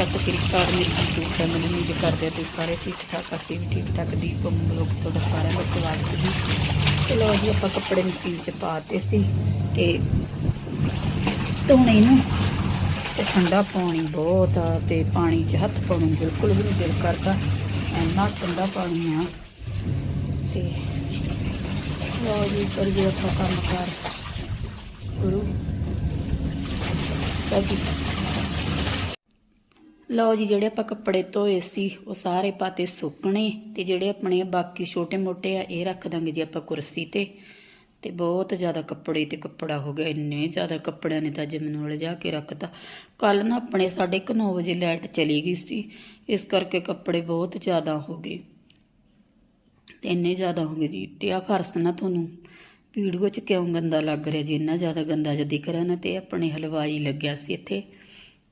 ਸਤਿ ਸ਼੍ਰੀ ਅਕਾਲ ਮੇਰੀ YouTube channel ਨੂੰ ਕਰਦੇ ਹੋ ਸਾਰੇ ਠੀਕ ਠਾਕ ਅਸੀਂ ਵੀ ਠੀਕ ਠਾਕ ਦੀਪ ਬਲੌਗ ਤੁਹਾਡਾ ਸਾਰਿਆਂ ਦਾ ਸਵਾਗਤ ਜੀ। ਚਲੋ ਜੀ, ਆਪਾਂ ਕੱਪੜੇ ਮਸ਼ੀਨ 'ਚ ਪਾਤੇ ਸੀ ਤੇ ਧੋਣੇ ਨੂੰ ਤੇ ਠੰਡਾ ਪਾਣੀ ਬਹੁਤ ਆ ਤੇ ਪਾਣੀ 'ਚ ਹੱਥ ਪਾਉਣ ਬਿਲਕੁਲ ਵੀ ਨਹੀਂ ਦਿਲ ਕਰਦਾ, ਇੰਨਾ ਠੰਡਾ ਪਾਣੀ ਆ। ਤੇ ਲੋ ਜੀ ਕਰੀਏ ਆਪਾਂ ਕੰਮ ਕਰ ਸ਼ੁਰੂ ਤਾਂ ਜੀ ਲਓ ਜੀ, ਜਿਹੜੇ ਆਪਾਂ ਕੱਪੜੇ ਧੋਏ ਸੀ, ਉਹ ਸਾਰੇ ਪਾਤੇ ਸੁੱਕਣੇ ਤੇ ਜਿਹੜੇ ਆਪਣੇ ਬਾਕੀ ਛੋਟੇ ਮੋਟੇ ਆ, ਇਹ ਰੱਖ ਦਾਂਗੇ ਜੀ ਆਪਾਂ ਕੁਰਸੀ ਤੇ। ਤੇ ਬਹੁਤ ਜ਼ਿਆਦਾ ਕੱਪੜੇ ਤੇ ਕੱਪੜਾ ਹੋ ਗਿਆ, ਇੰਨੇ ਜ਼ਿਆਦਾ ਕੱਪੜਿਆਂ ਨੇ ਤਾਂ ਅੱਜ ਮੈਨੂੰ ਉਲਝਾ ਕੇ ਰੱਖਤਾ। ਕੱਲ ਨਾ ਆਪਣੇ 9:30 ਵਜੇ ਲਾਈਟ ਚਲੀ ਗਈ ਸੀ, ਇਸ ਕਰਕੇ ਕੱਪੜੇ ਬਹੁਤ ਜ਼ਿਆਦਾ ਹੋ ਗਏ। ਤੇ ਇੰਨੇ ਜ਼ਿਆਦਾ ਹੋ ਗਏ ਜੀ, ਤੇ ਆ ਫਰਸ਼ ਨਾ ਤੁਹਾਨੂੰ ਵੀਡੀਓ 'ਚ ਕਿਉਂ ਗੰਦਾ ਲੱਗ ਰਿਹਾ ਜੀ, ਇੰਨਾ ਜ਼ਿਆਦਾ ਗੰਦਾ ਜਿਹਾ ਦਿਖ ਰਿਹਾ ਨਾ, ਤੇ ਆਪਣੇ ਹਲਵਾਈ ਲੱਗਿਆ ਸੀ ਇੱਥੇ,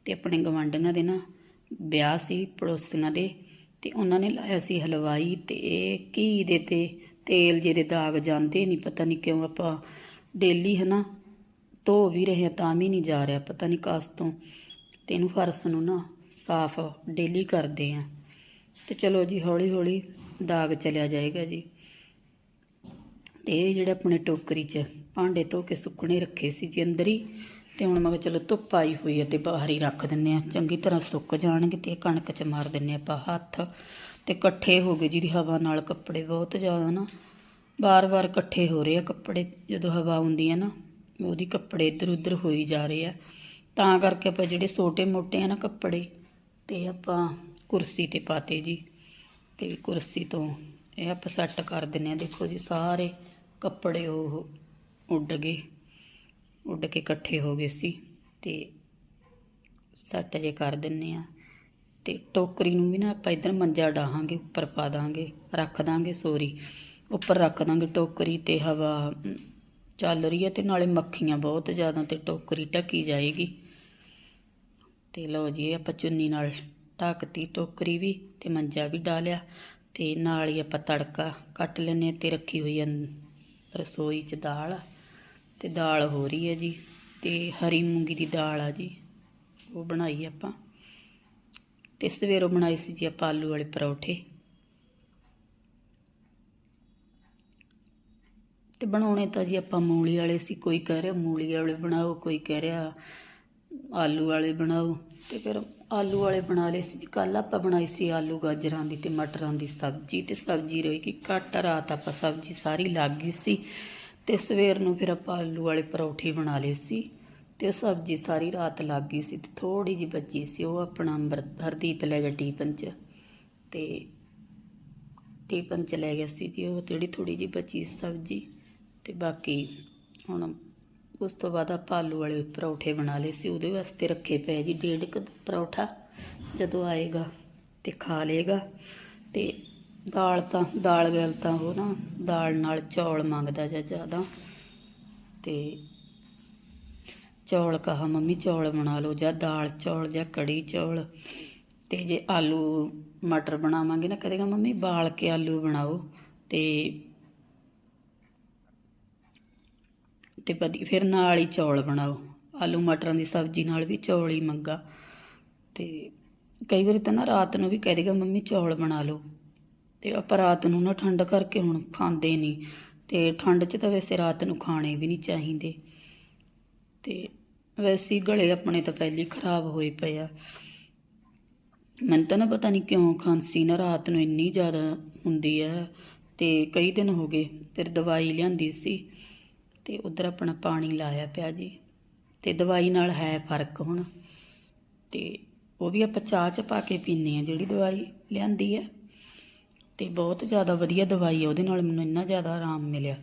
ਤੇ ਆਪਣੇ ਗਵਾਂਢੀਆਂ ਦੇ ਨਾ ਵਿਆਹ ਸੀ ਪੜੋਸੀਆਂ ਦੇ ਤੇ ਉਹਨਾਂ ਨੇ ਲਾਇਆ ਸੀ ਹਲਵਾਈ ਤੇ ਇਹ ਘੀ ਦੇ ਤੇ ਤੇਲ ਜਿਹਦੇ ਦਾਗ ਜਾਂਦੇ ਨਹੀਂ ਪਤਾ ਨਹੀਂ ਕਿਉਂ ਆਪਾਂ ਡੇਲੀ ਹਨਾ ਧੋ ਵੀ ਰਹੇ ਹਾਂ ਤਾਂ ਵੀ ਨਹੀਂ ਜਾ ਰਿਹਾ, ਪਤਾ ਨਹੀਂ ਕਾਸ ਤੋਂ ਤੇ ਇਹਨੂੰ ਫਰਸ਼ ਨੂੰ ਨਾ ਸਾਫ਼ ਡੇਲੀ ਕਰਦੇ ਆ ਤੇ ਚਲੋ ਜੀ ਹੌਲੀ ਹੌਲੀ ਦਾਗ ਚਲਿਆ ਜਾਏਗਾ ਜੀ। ਤੇ ਇਹ ਜਿਹੜੇ ਆਪਣੇ ਟੋਕਰੀ 'ਚ ਭਾਂਡੇ ਧੋ ਕੇ ਸੁੱਕਣੇ ਰੱਖੇ ਸੀ ਜੀ ਅੰਦਰ ਹੀ ਤੇ ਹੁਣ ਮੈਂ ਚਲੋ ਧੁੱਪ ਆਈ ਹੋਈ ਹੈ ਤੇ ਬਾਹਰ ਹੀ ਰੱਖ ਦਿੰਨੇ ਆ। ਚੰਗੀ ਤਰ੍ਹਾਂ ਸੁੱਕ ਜਾਣਗੇ ਤੇ ਕਣਕ 'ਚ ਮਾਰ ਦਿੰਨੇ ਆਪਾਂ ਹੱਥ। ਤੇ ਇਕੱਠੇ ਹੋ ਗਏ ਜਿਹਦੀ ਹਵਾ ਨਾਲ ਕੱਪੜੇ ਬਹੁਤ ਜ਼ਿਆਦਾ ਨਾ। ਬਾਰ-ਬਾਰ ਇਕੱਠੇ ਹੋ ਰਹੇ ਆ ਕੱਪੜੇ, ਜਦੋਂ ਹਵਾ ਆਉਂਦੀ ਹੈ ਨਾ, ਉਹਦੀ ਕੱਪੜੇ ਇੱਧਰ ਉੱਧਰ ਹੋਈ ਜਾ ਰਹੇ ਆ। ਤਾਂ ਕਰਕੇ ਆਪਾਂ ਜਿਹੜੇ ਛੋਟੇ ਮੋਟੇ ਆ ਨਾ ਕੱਪੜੇ, ਤੇ ਆਪਾਂ ਕੁਰਸੀ ਤੇ ਪਾਤੇ ਜੀ। ਤੇ ਕੁਰਸੀ ਤੋਂ ਇਹ ਆਪਾਂ ਸੈੱਟ ਕਰ ਦਿੰਨੇ ਆ। ਦੇਖੋ ਜੀ, ਸਾਰੇ ਕੱਪੜੇ ਉਹ ਉੱਡ ਗਏ। ਉੱਡ ਕੇ ਇਕੱਠੇ ਹੋ ਗਏ ਸੀ ਤੇ ਸੱਟ ਜੇ ਕਰ ਦਿੰਨੇ ਆ। ਤੇ ਟੋਕਰੀ ਨੂੰ ਵੀ ਨਾ ਆਪਾਂ ਇਧਰ ਮੰਜਾ ਡਾਹਾਂਗੇ, ਉੱਪਰ ਪਾ ਦਾਂਗੇ, ਰੱਖ ਦਾਂਗੇ ਸੋਰੀ ਉੱਪਰ ਰੱਖ ਦਾਂਗੇ ਟੋਕਰੀ ਤੇ ਹਵਾ ਚੱਲ ਰਹੀ ਹੈ ਤੇ ਨਾਲੇ ਮੱਖੀਆਂ ਬਹੁਤ ਜ਼ਿਆਦਾ ਤੇ ਟੋਕਰੀ ਢੱਕੀ ਜਾਏਗੀ। ਤੇ ਲਓ ਜੀ, ਆਪਾਂ ਚੁੰਨੀ ਨਾਲ ਢੱਕਤੀ ਟੋਕਰੀ ਵੀ ਤੇ ਮੰਜਾ ਵੀ ਡਾਲਿਆ ਤੇ ਨਾਲ ਹੀ ਆਪਾਂ ਤੜਕਾ ਕੱਟ ਲੈਨੇ ਤੇ ਰੱਖੀ ਹੋਈ ਹੈ ਰਸੋਈ 'ਚ ਦਾਲ। ਤੇ ਦਾਲ ਹੋ ਰਹੀ ਹੈ ਜੀ ਤੇ ਹਰੀ ਮੂੰਗੀ ਦੀ ਦਾਲ ਆ ਜੀ, ਉਹ ਬਣਾਈ ਆਪਾਂ। ਤੇ ਸਵੇਰੋਂ ਬਣਾਈ ਸੀ ਜੀ ਆਪਾਂ ਆਲੂ ਵਾਲੇ ਪਰੌਠੇ। ਤੇ ਬਣਾਉਣੇ ਤਾਂ ਜੀ ਆਪਾਂ ਮੂਲੀ ਵਾਲੇ ਸੀ, ਕੋਈ ਕਹਿ ਰਿਹਾ ਮੂਲੀ ਵਾਲੇ ਬਣਾਓ, ਕੋਈ ਕਹਿ ਰਿਹਾ ਆਲੂ ਵਾਲੇ ਬਣਾਓ। ਤੇ ਫਿਰ ਆਲੂ ਵਾਲੇ ਬਣਾ ਲਏ ਸੀ ਕੱਲ ਆਪਾਂ ਬਣਾਈ ਸੀ ਆਲੂ, ਗਾਜਰਾਂ ਦੀ ਤੇ ਮਟਰਾਂ ਦੀ ਸਬਜ਼ੀ। ਤੇ ਸਬਜ਼ੀ ਰਹੀ ਕਿ ਘੱਟ ਰਾਤ ਆਪਾਂ ਸਬਜ਼ੀ ਸਾਰੀ ਲੱਗ ਗਈ ਸੀ। ਤੇ ਸਵੇਰ ਨੂੰ ਫਿਰ ਆਪਾਂ ਆਲੂ ਵਾਲੇ ਪਰੌਠੇ ਬਣਾ ਲਏ ਸੀ ਤੇ ਉਹ ਸਬਜ਼ੀ ਸਾਰੀ ਰਾਤ ਲੱਗ ਗਈ ਸੀ ਤੇ ਥੋੜੀ ਜਿਹੀ ਬਚੀ ਸੀ, ਉਹ ਆਪਣਾ ਅੰਮ੍ਰਿਤ ਹਰਦੀਪ ਲੈ ਗਿਆ ਟੀਪਨ ਚ ਤੇ ਟੀਪਨ ਚ ਲੈ ਗਿਆ ਸੀ ਜੀ, ਉਹ ਜਿਹੜੀ ਥੋੜੀ ਜਿਹੀ ਬਚੀ ਸੀ ਸਬਜ਼ੀ ਤੇ ਬਾਕੀ ਹੁਣ ਉਸ ਤੋਂ ਬਾਅਦ ਆਪਾਂ ਆਲੂ ਵਾਲੇ ਪਰੌਠੇ ਬਣਾ ਲਏ ਸੀ, ਉਹਦੇ ਵਾਸਤੇ ਰੱਖੇ ਪਏ ਜੀ ਡੇਢ ਕੁ ਪਰੌਠਾ ਜਦੋਂ ਆਏਗਾ ਤੇ ਖਾ ਲੇਗਾ ਤੇ ਦਾਲ ਤਾਂ, ਦਾਲ ਗੱਲ ਤਾਂ ਉਹ ਨਾ, ਦਾਲ ਨਾਲ ਚੌਲ ਮੰਗਦਾ ਜਾਂ ਜ਼ਿਆਦਾ। ਤੇ ਚੌਲ ਕਹਾ, ਮੰਮੀ ਚੌਲ ਬਣਾ ਲਓ ਜਾਂ ਦਾਲ ਚੌਲ ਜਾਂ ਕੜੀ ਚੌਲ। ਤੇ ਜੇ ਆਲੂ, ਮਟਰ ਬਣਾਵਾਂਗੇ ਨਾ, ਕਹੇਗਾ, ਮੰਮੀ ਬਾਲ ਕੇ ਆਲੂ ਬਣਾਓ। ਤੇ ਤੇ ਵਧੀ ਫਿਰ ਨਾਲ ਹੀ ਚੌਲ ਬਣਾਓ। ਆਲੂ ਮਟਰਾਂ ਦੀ ਸਬਜ਼ੀ ਨਾਲ ਵੀ ਚੌਲ ਹੀ ਮੰਗਾ। ਤੇ ਕਈ ਵਾਰੀ ਤਾਂ ਨਾ ਰਾਤ ਨੂੰ ਵੀ ਕਹਿ ਦੇਗਾ, ਮੰਮੀ ਚੌਲ ਬਣਾ ਲਓ। ਤੇ ਆਪਾਂ ਰਾਤ ਨੂੰ ਨਾ ਠੰਡ ਕਰਕੇ ਹੁਣ ਖਾਂਦੇ ਨਹੀਂ ਤੇ ਠੰਡ 'ਚ ਤਾਂ ਵੈਸੇ ਰਾਤ ਨੂੰ ਖਾਣੇ ਵੀ ਨਹੀਂ ਚਾਹੀਦੇ। ਤੇ ਵੈਸੇ ਗਲੇ ਆਪਣੇ ਤਾਂ ਪਹਿਲੀ ਖਰਾਬ ਹੋਏ ਪਏ ਆ। ਮੈਨੂੰ ਤਾਂ ਨਾ ਪਤਾ ਨਹੀਂ ਕਿਉਂ ਖਾਂਸੀ ਨਾ ਰਾਤ ਨੂੰ ਇੰਨੀ ਜ਼ਿਆਦਾ ਹੁੰਦੀ ਆ। ਤੇ ਕਈ ਦਿਨ ਹੋ ਗਏ, ਫਿਰ ਦਵਾਈ ਲਿਆਂਦੀ ਸੀ। ਤੇ ਉਧਰ ਆਪਣਾ ਪਾਣੀ ਲਾਇਆ ਪਿਆ ਜੀ। ਤੇ ਦਵਾਈ ਨਾਲ ਹੈ ਫ਼ਰਕ ਹੁਣ। ਤੇ ਉਹ ਵੀ ਆਪਾਂ ਚਾਹ ਚ ਪਾ ਕੇ ਪੀਨੇ ਆ ਜਿਹੜੀ ਦਵਾਈ ਲਿਆਂਦੀ ਹੈ ਤੇ ਬਹੁਤ ਜ਼ਿਆਦਾ ਵਧੀਆ ਦਵਾਈ ਹੈ ਉਹਦੇ ਨਾਲ ਮੈਨੂੰ ਇੰਨਾ ਜ਼ਿਆਦਾ ਆਰਾਮ ਮਿਲਿਆ।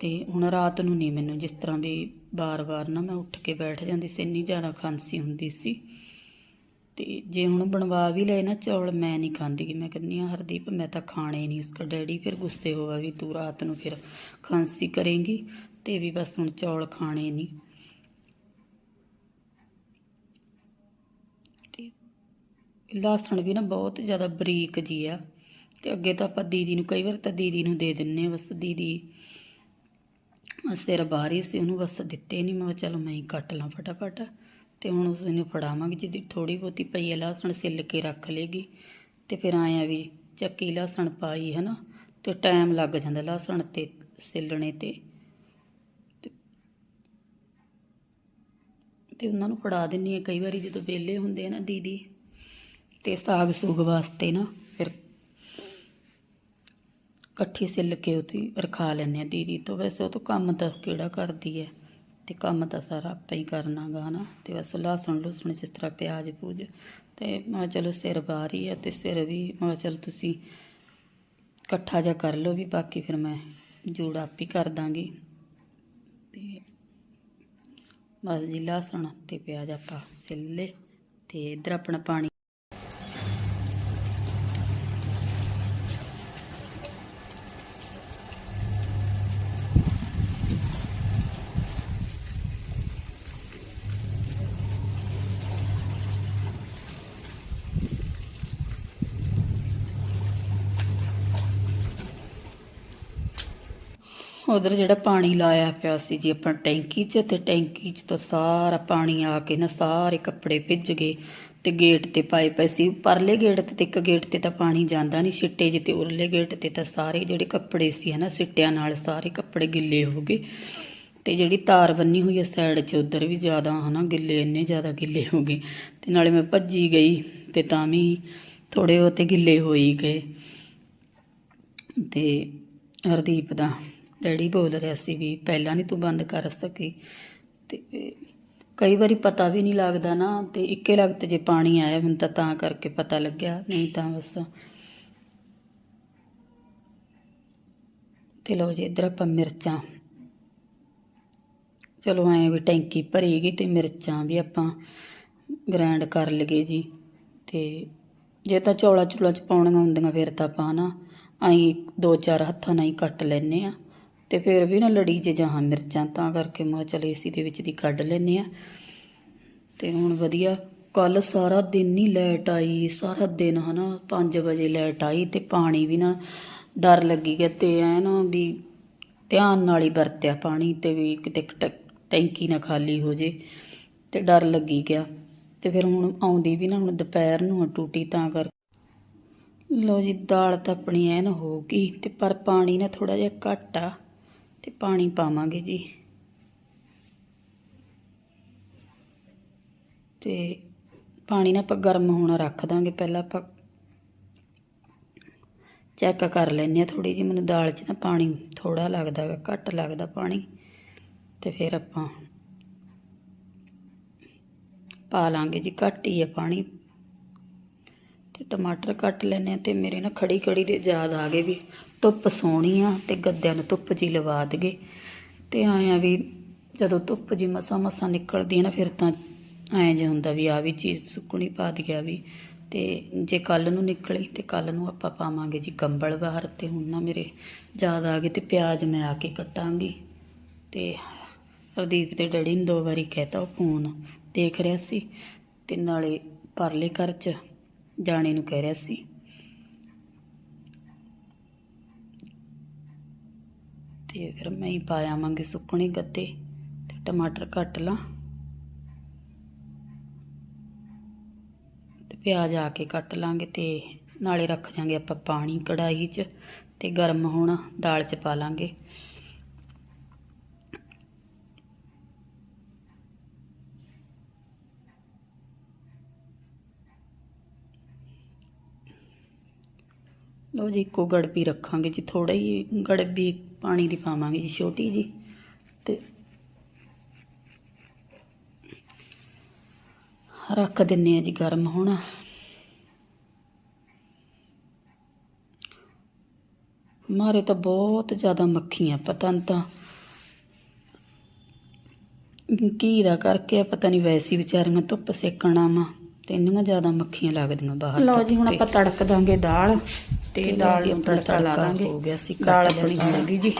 ਤੇ ਹੁਣ ਰਾਤ ਨੂੰ ਨਹੀਂ ਮੈਨੂੰ ਜਿਸ ਤਰ੍ਹਾਂ ਵੀ ਬਾਰ-ਬਾਰ ਨਾ ਮੈਂ ਉੱਠ ਕੇ ਬੈਠ ਜਾਂਦੀ ਸੀ, ਇੰਨੀ ਜ਼ਿਆਦਾ ਖਾਂਸੀ ਹੁੰਦੀ ਸੀ। ਤੇ ਜੇ ਹੁਣ ਬਣਵਾ ਵੀ ਲਏ ਨਾ ਚੌਲ, ਮੈਂ ਨਹੀਂ ਖਾਂਦੀ ਕਿ ਮੈਂ ਕਹਿੰਦੀ ਆ ਹਰਦੀਪ, ਮੈਂ ਤਾਂ ਖਾਣੇ ਨਹੀਂ ਇਸਕਾ ਡੈਡੀ ਫਿਰ ਗੁੱਸੇ ਹੋਗਾ ਵੀ ਤੂੰ ਰਾਤ ਨੂੰ ਫਿਰ ਖਾਂਸੀ ਕਰੇਂਗੀ ਤੇ ਵੀ ਬਸ ਹੁਣ ਚੌਲ ਖਾਣੇ ਨਹੀਂ। ਤੇ ਲਸਣ ਵੀ ਨਾ ਬਹੁਤ ਜ਼ਿਆਦਾ ਬਰੀਕ ਜੀ ਆ। ਤੇ ਅੱਗੇ ਤਾਂ ਆਪਾਂ ਦੀਦੀ ਨੂੰ ਕਈ ਵਾਰ ਤਾਂ ਦੀਦੀ ਨੂੰ ਦੇ ਦਿੰਨੇ ਆ, ਬਸ ਦੀਦੀ ਸਿਰ ਬਾਹਰ ਹੀ ਸੀ, ਉਹਨੂੰ ਬਸ ਦਿੱਤੇ ਨਹੀਂ ਮੈਂ ਕਿਹਾ ਚਲੋ ਮੈਂ ਹੀ ਕੱਟ ਲਾਂ ਫਟਾਫਟ ਤੇ ਹੁਣ ਉਸ ਨੂੰ ਫੜਾਵਾਂਗੀ, ਜਿਹਦੀ ਥੋੜੀ ਬਹੁਤੀ ਪਈ ਹੈ ਲਸਣ ਸਿੱਲ ਕੇ ਰੱਖ ਲੇਗੀ। ਤੇ ਫਿਰ ਆਇਆ ਵੀ ਚੱਕੀ ਲਸਣ ਪਾਈ ਹੈ ਨਾ ਤੇ ਟਾਈਮ ਲੱਗ ਜਾਂਦਾ ਲਸਣ ਤੇ ਸਿੱਲਣੇ ਤੇ। ਤੇ- ਤੇ ਉਹਨਾਂ ਨੂੰ ਫੜਾ ਦਿੰਨੀ ਆ ਕਈ ਵਾਰੀ ਜਦੋਂ ਵਿਹਲੇ ਹੁੰਦੇ ਆ ਨਾ ਦੀਦੀ। ਤੇ ਸਾਗ ਸੂਗ ਵਾਸਤੇ ਨਾ ਫਿਰ ਇਕੱਠੀ ਸਿੱਲ ਕੇ ਉਹਦੀ ਰਖਾ ਲੈਂਦੇ ਆ ਦੀਦੀ ਤੋਂ। ਵੈਸੇ ਉਹ ਤੋਂ ਕੰਮ ਤਾਂ ਕਿਹੜਾ ਕਰਦੀ ਹੈ ਤੇ ਕੰਮ ਤਾਂ ਸਾਰਾ ਆਪਾਂ ਹੀ ਕਰਨਾਗਾ ਨਾ। ਤੇ ਬਸ ਲਸਣ ਲੁਸਣ ਜਿਸ ਤਰ੍ਹਾਂ ਪਿਆਜ਼ ਪੂਜ ਤੇ ਮੈਂ ਚਲੋ ਸਿਰ ਬਾਹਰ ਹੀ ਹੈ ਤੇ ਸਿਰ ਵੀ ਮੈਂ ਕਿਹਾ ਚਲੋ ਤੁਸੀਂ ਇਕੱਠਾ ਜਿਹਾ ਕਰ ਲਓ ਵੀ ਬਾਕੀ ਫਿਰ ਮੈਂ ਜੋੜ ਆਪ ਹੀ ਕਰ ਦਾਂਗੀ। ਤੇ ਬਸ ਜੀ ਲਸਣ ਤੇ ਪਿਆਜ਼ ਆਪਾਂ ਸਿੱਲ ਲਏ ਤੇ ਇੱਧਰ ਆਪਣਾ ਪਾਣੀ ਉਧਰ ਜਿਹੜਾ ਪਾਣੀ ਲਾਇਆ ਪਿਆ ਸੀ ਜੀ ਆਪਾਂ ਟੈਂਕੀ 'ਚ ਤੇ ਟੈਂਕੀ 'ਚ ਤਾਂ ਸਾਰਾ ਪਾਣੀ ਆ ਕੇ ਨਾ ਸਾਰੇ ਕੱਪੜੇ ਭਿੱਜ ਗਏ ਤੇ ਗੇਟ ਤੇ ਪਾਏ ਪਏ ਸੀ। ਪਰਲੇ ਗੇਟ ਤੇ ਤੇ ਇੱਕ ਗੇਟ ਤੇ ਤਾਂ ਪਾਣੀ ਜਾਂਦਾ ਨਹੀਂ, ਸਿੱਟੇ ਜੇ ਤੇ ਉਰਲੇ ਗੇਟ ਤੇ ਤਾਂ ਸਾਰੇ ਜਿਹੜੇ ਕੱਪੜੇ ਸੀ ਹਨਾ, ਸਿੱਟਿਆਂ ਨਾਲ ਸਾਰੇ ਕੱਪੜੇ ਗਿੱਲੇ ਹੋ ਗਏ। ਤੇ ਜਿਹੜੀ ਤਾਰ ਬੰਨੀ ਹੋਈ ਹੈ ਸਾਈਡ 'ਚ ਉਧਰ ਵੀ ਜ਼ਿਆਦਾ ਹਨਾ ਗਿੱਲੇ, ਇੰਨੇ ਜ਼ਿਆਦਾ ਗਿੱਲੇ ਹੋ ਗਏ। ਤੇ ਨਾਲੇ ਮੈਂ ਭੱਜੀ ਗਈ ਤੇ ਤਾਂ ਵੀ ਥੋੜੇ ਬਹੁਤੇ ਗਿੱਲੇ ਹੋ ਹੀ ਗਏ। ਤੇ ਹਰਦੀਪ ਦਾ ਡੈਡੀ ਬੋਲ ਰਿਹਾ ਸੀ ਵੀ ਪਹਿਲਾਂ ਨਹੀਂ ਤੂੰ ਬੰਦ ਕਰ ਸਕੀ। ਤੇ ਕਈ ਵਾਰੀ ਪਤਾ ਵੀ ਨਹੀਂ ਲੱਗਦਾ ਨਾ, ਤੇ ਇੱਕੇ ਲਗਤ ਜੇ ਪਾਣੀ ਆਇਆ ਮੈਨੂੰ ਤਾਂ ਤਾਂ ਕਰਕੇ ਪਤਾ ਲੱਗਿਆ, ਨਹੀਂ ਤਾਂ ਬਸ। ਤੇ ਲੋ ਜੀ, ਇੱਧਰ ਆਪਾਂ ਮਿਰਚਾਂ। ਚਲੋ ਐਂ ਵੀ ਟੈਂਕੀ ਭਰੀ ਗਈ ਤੇ ਮਿਰਚਾਂ ਵੀ ਆਪਾਂ ਗ੍ਰਾਈਂਡ ਕਰ ਲਈਏ ਜੀ। ਤੇ ਜੇ ਤਾਂ ਚੌਲਾ ਚੁਲਾ ਚ ਪਾਉਣੀਆਂ ਹੁੰਦੀਆਂ, ਫਿਰ ਤਾਂ ਆਪਾਂ ਨਾ ਐਂ ਦੋ ਚਾਰ ਹੱਥਾਂ ਨਾਲ ਹੀ ਕੱਟ ਲੈਨੇ ਆ ਤੇ ਫਿਰ ਵੀ ਨਾ ਲੜੀ 'ਚ ਜਹਾਂ ਮਿਰਚਾਂ, ਤਾਂ ਕਰਕੇ ਮੈਂ ਚਲ ਏਸੀ ਦੇ ਵਿੱਚ ਦੀ ਕੱਢ ਲੈਨੇ ਆ ਤੇ ਹੁਣ ਵਧੀਆ ਕੱਲ ਸਾਰਾ ਦਿਨ ਹੀ ਲਾਈਟ ਆਈ, ਸਾਰਾ ਦਿਨ ਹਨਾ 5 ਵਜੇ ਲਾਈਟ ਆਈ ਤੇ ਪਾਣੀ ਵੀ ਨਾ ਡਰ ਲੱਗੀ ਗਿਆ ਤੇ ਐ ਨਾ ਵੀ ਧਿਆਨ ਨਾਲ ਹੀ ਵਰਤਿਆ ਪਾਣੀ ਤੇ ਵੀ ਕਿਤੇ ਟ- ਟੈਂਕੀ ਨਾ ਖਾਲੀ ਹੋ ਜੇ ਤੇ ਡਰ ਲੱਗੀ ਗਿਆ। ਤੇ ਫਿਰ ਹੁਣ ਆਉਂਦੀ ਵੀ ਨਾ, ਹੁਣ ਦੁਪਹਿਰ ਨੂੰ ਟੂਟੀ ਤਾਂ ਕਰ ਲੋ ਜੀ ਦਾਲ ਤਾਂ ਆਪਣੀ ਐਨ ਹੋ ਗਈ ਤੇ ਪਰ ਪਾਣੀ ਨਾ ਥੋੜਾ ਜਿਹਾ ਘੱਟ ਆ। ਤੇ ਪਾਣੀ ਪਾਵਾਂਗੇ ਜੀ। ਤੇ ਪਾਣੀ ਨਾ ਆਪਾਂ ਗਰਮ ਹੋਣਾ ਰੱਖ ਦਾਂਗੇ, ਪਹਿਲਾਂ ਆਪਾਂ ਚੈੱਕ ਕਰ ਲੈਂਦੇ ਆ ਥੋੜੀ ਜਿਹੀ। ਮੈਨੂੰ ਦਾਲ 'ਚ ਨਾ ਪਾਣੀ ਥੋੜਾ ਲੱਗਦਾ ਗਾ, ਘੱਟ ਲੱਗਦਾ ਪਾਣੀ। ਤੇ ਫਿਰ ਆਪਾਂ ਪਾ ਲਾਂਗੇ ਜੀ, ਘੱਟ ਹੀ ਹੈ ਪਾਣੀ। ਤੇ ਟਮਾਟਰ ਕੱਟ ਲੈਨੇ ਆ ਤੇ ਮੇਰੇ ਨਾ ਖੜੀ ਖੜੀ ਦੇ ਯਾਦ ਆ ਗਏ ਵੀ ਧੁੱਪ ਸੋਹਣੀ ਆ ਤੇ ਗੱਦਿਆਂ ਨੂੰ ਧੁੱਪ ਜੀ ਲਵਾ ਦਗੇ ਤੇ ਆਇਆ ਵੀ ਜਦੋਂ ਧੁੱਪ ਜੀ ਮਸਾ ਮਸਾ ਨਿਕਲਦੀ ਹੈ ਨਾ, ਫਿਰ ਤਾਂ ਐਂ ਜਿਹਾ ਹੁੰਦਾ ਵੀ ਆ ਵੀ ਚੀਜ਼ ਸੁੱਕਣੀ ਪਾ ਦਿਆ ਵੀ। ਤੇ ਜੇ ਕੱਲ ਨੂੰ ਨਿਕਲੀ, ਤੇ ਕੱਲ ਨੂੰ ਆਪਾਂ ਪਾਵਾਂਗੇ ਜੀ ਕੰਬਲ ਬਾਹਰ ਤੇ ਹੁਣ ਨਾ ਮੇਰੇ ਯਾਦ ਆ ਗਏ ਤੇ ਪਿਆਜ਼ ਮੈਂ ਆ ਕੇ ਕੱਟਾਂਗੀ। ਤੇ ਹਰਦੀਪ ਦੇ ਡੈਡੀ ਨੇ ਦੋ ਵਾਰੀ ਕਹਿਤਾ ਉਹ ਫੋਨ ਦੇਖ ਰਿਹਾ ਸੀ ਤੇ ਨਾਲੇ ਪਰਲੇ ਘਰ ਚ ਜਾਣੇ ਨੂੰ ਕਹਿ ਰਿਹਾ ਸੀ ਤੇ ਫਿਰ ਮੈਂ ਹੀ ਪਾ ਆਵਾਂਗੀ ਸੁੱਕਣੇ ਗੱਦੇ ਤੇ ਟਮਾਟਰ ਕੱਟ ਲਾਂ। ਤੇ ਪਿਆਜ਼ ਆ ਕੇ ਕੱਟ ਲਾਂਗੇ ਤੇ ਨਾਲੇ ਰੱਖ ਜਾਾਂਗੇ ਆਪਾਂ ਪਾਣੀ ਕੜਾਈ 'ਚ ਤੇ ਗਰਮ ਹੋਣਾ ਦਾਲ 'ਚ ਪਾ ਲਾਂਗੇ। ਲਓ ਜੀ ਇੱਕੋ ਗੜਬੀ ਰੱਖਾਂਗੇ ਜੀ ਥੋੜਾ ਹੀ ਗੜਬੀ ਪਾਣੀ ਦੀ ਪਾਵਾਂਗੇ ਜੀ ਛੋਟੀ ਜੀ। ਤੇ ਰੱਖ ਦਿੰਨੇ ਆ ਜੀ ਗਰਮ ਹੋਣਾ। ਮਾਰੇ ਤਾਂ ਬਹੁਤ ਜ਼ਿਆਦਾ ਮੱਖੀਆਂ ਪਤਾ ਨਹੀਂ ਤਾਂ ਕੀ ਦਾ ਕਰਕੇ ਪਤਾ ਨਹੀਂ ਵੈਸੀ ਵਿਚਾਰੀਆਂ ਧੁੱਪ ਸੇਕਣਾ ਵਾ ਤੇ ਇੰਨੀਆਂ ਜ਼ਿਆਦਾ ਮੱਖੀਆਂ ਲੱਗਦੀਆਂ ਬਾਹਰ ਲਓ ਜੀ ਹੁਣ। ਆਪਾਂ ਤੜਕ ਦਾਂਗੇ ਦਾਲ। ਤੇ ਦਾਲ ਨੂੰ ਤੜਕਾ ਲਾ ਦਾਂਗੇ ਹੋ ਗਿਆ ਸੀ ਦਾਲ ਆਪਣੀ। ਹੋ ਗਈ ਜੀ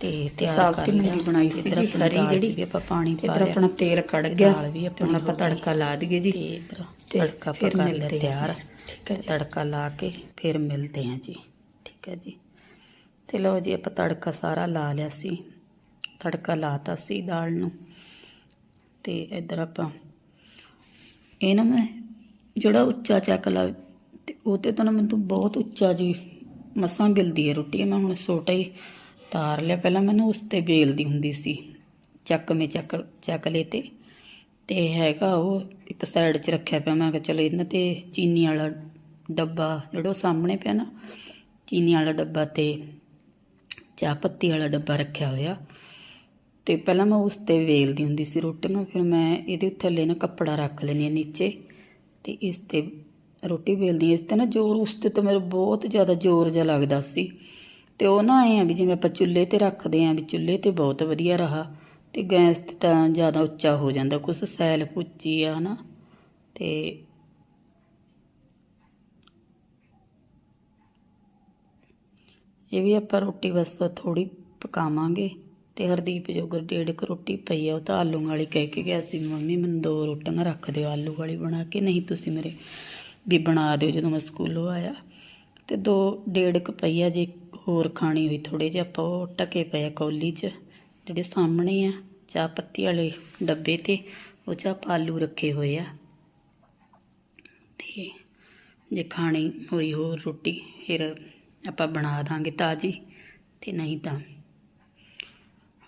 ਤੇ ਤਿਆਰ ਕਰ ਲਿਆ ਮੂੰਗੀ ਬਣਾਈ ਸੀ ਜੀ, 'ਚ ਜਿਹੜੀ। ਵੀ ਆਪਾਂ ਪਾਣੀ ਪਾ ਇੱਧਰ ਲਿਆ ਆਪਣਾ ਤੇਲ ਕੜ ਗਿਆ ਦਾਲ ਵੀ ਆਪਣੀ ਆਪਾਂ। ਤੜਕਾ ਲਾ ਦਈਏ ਜੀ ਤੜਕਾ ਫਿਰ ਪਕਾ ਲਿਆ ਤਿਆਰ। ਠੀਕ ਹੈ। ਤੜਕਾ ਲਾ ਕੇ ਫਿਰ ਮਿਲਦੇ ਹਾਂ ਜੀ ਠੀਕ ਹੈ ਜੀ ਤੇ ਲਓ ਜੀ ਆਪਾਂ ਤੜਕਾ ਸਾਰਾ ਲਾ ਲਿਆ ਸੀ ਤੜਕਾ ਲਾਤਾ ਸੀ ਦਾਲ ਨੂੰ ਤੇ ਇੱਧਰ ਆਪਾਂ ਇਹ ਨਾ ਮੈਂ ਜਿਹੜਾ ਉੱਚਾ ਚੱਕ ਲਾ ਉਹ ਤੇ ਤਾਂ ਨਾ ਮੈਨੂੰ ਬਹੁਤ ਉੱਚਾ ਜੀ ਮਸਾਂ ਬਿਲਦੀ ਹੈ ਰੋਟੀ, ਮੈਂ ਹੁਣ ਛੋਟਾ ਹੀ ਤਾਰ ਲਿਆ। ਪਹਿਲਾਂ ਮੈਂ ਨਾ ਉਸ ਤੇ ਬੇਲਦੀ ਹੁੰਦੀ ਸੀ, ਚੱਕ ਮੇ ਚੱਕ ਚੱਕ ਲੇ ਤੇ। ਤੇ ਹੈਗਾ ਉਹ, ਇੱਕ ਸਾਈਡ 'ਚ ਰੱਖਿਆ ਪਿਆ। ਮੈਂ ਕਿਹਾ ਚਲੋ ਇਹਨਾਂ ਤੇ ਚੀਨੀ ਵਾਲਾ ਡੱਬਾ, ਜਿਹੜਾ ਉਹ ਸਾਹਮਣੇ ਪਿਆ ਨਾ, ਚੀਨੀ ਵਾਲਾ ਡੱਬਾ ਤੇ ਚਾਹ ਪੱਤੀ ਵਾਲਾ ਡੱਬਾ ਰੱਖਿਆ ਹੋਇਆ। ਤੇ ਪਹਿਲਾਂ ਮੈਂ ਉਸ ਤੇ ਵੇਲਦੀ ਹੁੰਦੀ ਸੀ ਰੋਟੀਆਂ, ਫਿਰ ਮੈਂ ਇਹਦੇ ਥੱਲੇ ਨਾ ਕੱਪੜਾ ਰੱਖ ਲੈਂਦੀ ਹਾਂ ਨੀਚੇ। ਤੇ ਇਸ ਤੇ ਰੋਟੀ ਵੇਲਦੀ ਇਸ ਤੇ ਨਾ ਜ਼ੋਰ, ਉਸ ਤੇ ਤਾਂ ਮੇਰਾ ਬਹੁਤ ਜ਼ਿਆਦਾ ਜ਼ੋਰ ਜਿਹਾ ਲੱਗਦਾ ਸੀ। ਤੇ ਉਹ ਨਾ ਐ ਵੀ ਜਿਵੇਂ ਆਪਾਂ ਚੁੱਲ੍ਹੇ ਤੇ ਰੱਖਦੇ ਆਂ ਵੀ ਚੁੱਲ੍ਹੇ ਤੇ ਬਹੁਤ ਵਧੀਆ ਰਹਾ। ਤੇ ਗੈਸ ਤੇ ਤਾਂ ਜ਼ਿਆਦਾ ਉੱਚਾ ਹੋ ਜਾਂਦਾ, ਕੁਛ ਸੈਲ ਪੁੱਚੀ ਆ, ਹਨਾ। ਤੇ ਇਹ ਵੀ ਆਪਾਂ ਰੋਟੀ ਬਸ ਥੋੜੀ ਪਕਾਵਾਂਗੇ। ਤੇ ਹਰਦੀਪ ਜੋਗਰ ਡੇਢ ਕੁ ਰੋਟੀ ਪਈ ਆ, ਉਹ ਤਾਂ ਆਲੂ ਵਾਲੀ ਕਹਿ ਕੇ ਗਿਆ ਸੀ, ਮੰਮੀ ਮੈਨੂੰ ਦੋ ਰੋਟੀਆਂ ਰੱਖ ਦਿਓ, ਆਲੂ ਵਾਲੀ ਬਣਾ ਕੇ। ਨਹੀਂ ਤੁਸੀਂ ਮੇਰੇ ਵੀ ਬਣਾ ਦਿਓ ਜਦੋਂ ਮੈਂ ਸਕੂਲੋਂ ਆਇਆ। ਤੇ ਦੋ, ਡੇਢ ਕੁ ਪਈ ਆ, ਜੇ ਹੋਰ ਖਾਣੀ ਹੋਈ ਥੋੜੇ ਜਿਹਾ, ਆਪਾਂ ਉਹ ਟਕੇ ਪਏ ਆ ਕੌਲੀ 'ਚ, ਜਿਹੜੇ ਸਾਹਮਣੇ ਆ, ਚਾਹ ਪੱਤੀ ਵਾਲੇ ਡੱਬੇ ਤੇ, ਉਹ 'ਚ ਆਪਾਂ ਆਲੂ ਰੱਖੇ ਹੋਏ ਆ। ਤੇ ਜੇ ਖਾਣੀ ਹੋਈ ਹੋਰ ਰੋਟੀ, ਫਿਰ ਆਪਾਂ ਬਣਾ ਦਾਂਗੇ ਤਾਜੀ, ਤੇ ਨਹੀਂ ਤਾਂ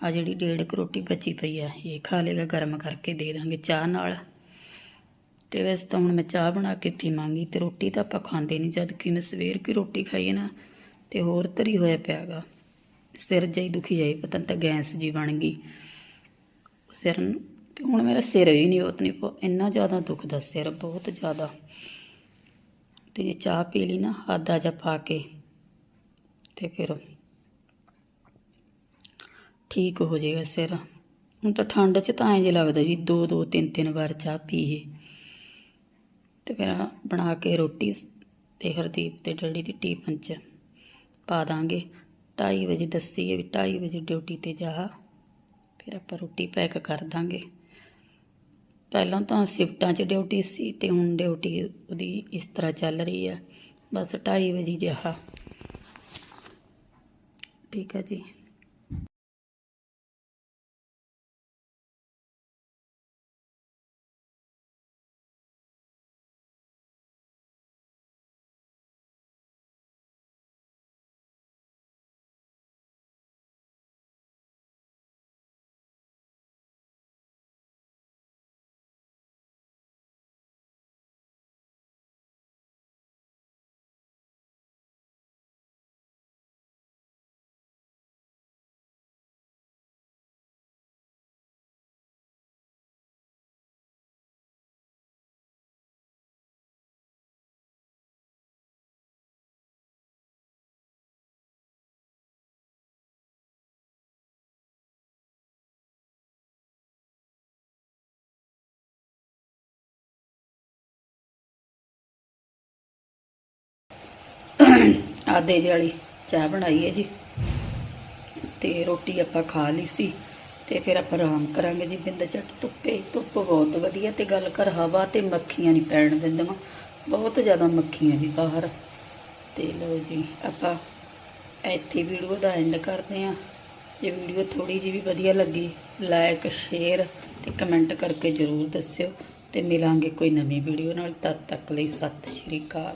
ਆ ਜਿਹੜੀ ਡੇਢ ਕੁ ਰੋਟੀ ਬਚੀ ਪਈ ਆ, ਇਹ ਖਾ ਲੇਗਾ ਗਰਮ ਕਰਕੇ ਦੇ ਦਾਂਗੇ ਚਾਹ ਨਾਲ। ਤੇ ਵੈਸੇ ਤਾਂ ਹੁਣ ਮੈਂ ਚਾਹ ਬਣਾ ਕੇ ਪੀਵਾਂਗੀ ਤੇ ਰੋਟੀ ਤਾਂ ਆਪਾਂ ਖਾਂਦੇ ਨਹੀਂ ਜਦ ਕਿ ਮੈਂ ਸਵੇਰ ਕੀ ਰੋਟੀ ਖਾਈ ਨਾ ਤੇ ਹੋਰ ਤਰੀ ਹੋਇਆ ਪਿਆਗਾ। ਸਿਰ ਜਾਈ ਦੁਖੀ ਜਾਈ, ਪਤਾ ਨਹੀਂ ਤਾਂ ਗੈਸ ਜੀ ਬਣ ਗਈ ਸਿਰ ਤੇ ਹੁਣ ਮੇਰਾ ਸਿਰ ਵੀ ਨਹੀਂ ਉਤਨੀ ਇੰਨਾ ਜ਼ਿਆਦਾ ਦੁਖਦਾ ਸਿਰ, ਬਹੁਤ ਜ਼ਿਆਦਾ। ਤੇ ਜੇ ਚਾਹ ਪੀ ਲਈ ਨਾ ਆਦਾ ਜਾ ਪਾ ਕੇ। ਤੇ ਫਿਰ ਠੀਕ ਹੋ ਜਾਏਗਾ ਸਿਰ। ਹੁਣ ਤਾਂ ਠੰਡ 'ਚ ਤਾਂ ਐਂ ਜੇ ਲੱਗਦਾ ਵੀ ਦੋ ਦੋ ਤਿੰਨ ਤਿੰਨ ਵਾਰ ਚਾਹ ਪੀਏ ਤੇ ਫਿਰ ਬਣਾ ਕੇ ਰੋਟੀ ਤੇ ਹਰਦੀਪ ਤੇ ਡੈਡੀ ਦੀ ਟੀਫਨ 'ਚ ਪਾ ਦਾਂਗੇ। 2:30 ਵਜੇ ਦੱਸੀ ਹੈ ਵੀ 2:30 ਵਜੇ ਡਿਊਟੀ ਤੇ ਜਾ। ਫਿਰ ਆਪਾਂ ਰੋਟੀ ਪੈਕ ਕਰ ਦਾਂਗੇ। ਪਹਿਲਾਂ ਤਾਂ ਸ਼ਿਫਟਾਂ 'ਚ ਡਿਊਟੀ ਸੀ ਤੇ ਹੁਣ ਡਿਊਟੀ ਉਹਦੀ ਇਸ ਤਰ੍ਹਾਂ ਚੱਲ ਰਹੀ ਹੈ ਬਸ 2:30 ਵਜੇ ਜਾ ਠੀਕ ਹੈ ਜੀ। ਆਦੇ ਜਿਹੀ ਵਾਲੀ ਚਾਹ ਬਣਾਈ ਹੈ ਜੀ। ਤੇ ਰੋਟੀ ਆਪਾਂ ਖਾ ਲਈ ਸੀ ਤੇ ਫਿਰ ਆਪਾਂ ਆਰਾਮ ਕਰਾਂਗੇ ਜੀ ਬਿੰਦ ਚੱਟ ਧੁੱਪੇ। ਧੁੱਪ ਬਹੁਤ ਵਧੀਆ ਤੇ ਗੱਲ ਕਰ ਹਵਾ ਤੇ ਮੱਖੀਆਂ ਨਹੀਂ ਪੈਣ ਦਿੰਦੀਆਂ ਬਹੁਤ ਜ਼ਿਆਦਾ ਮੱਖੀਆਂ ਜੀ ਬਾਹਰ। ਤੇ ਲਓ ਜੀ ਆਪਾਂ ਇੱਥੇ ਵੀਡੀਓ ਦਾ ਐਂਡ ਕਰਦੇ ਆਂ ਜੇ ਵੀਡੀਓ ਥੋੜੀ ਜਿਹੀ ਵੀ ਵਧੀਆ ਲੱਗੀ ਲਾਈਕ ਸ਼ੇਅਰ ਤੇ ਕਮੈਂਟ ਕਰਕੇ ਜਰੂਰ ਦੱਸਿਓ। ਤੇ ਮਿਲਾਂਗੇ ਕੋਈ ਨਵੀਂ ਵੀਡੀਓ ਨਾਲ। ਤਦ ਤੱਕ ਲਈ ਸਤਿ ਸ਼੍ਰੀ ਅਕਾਲ।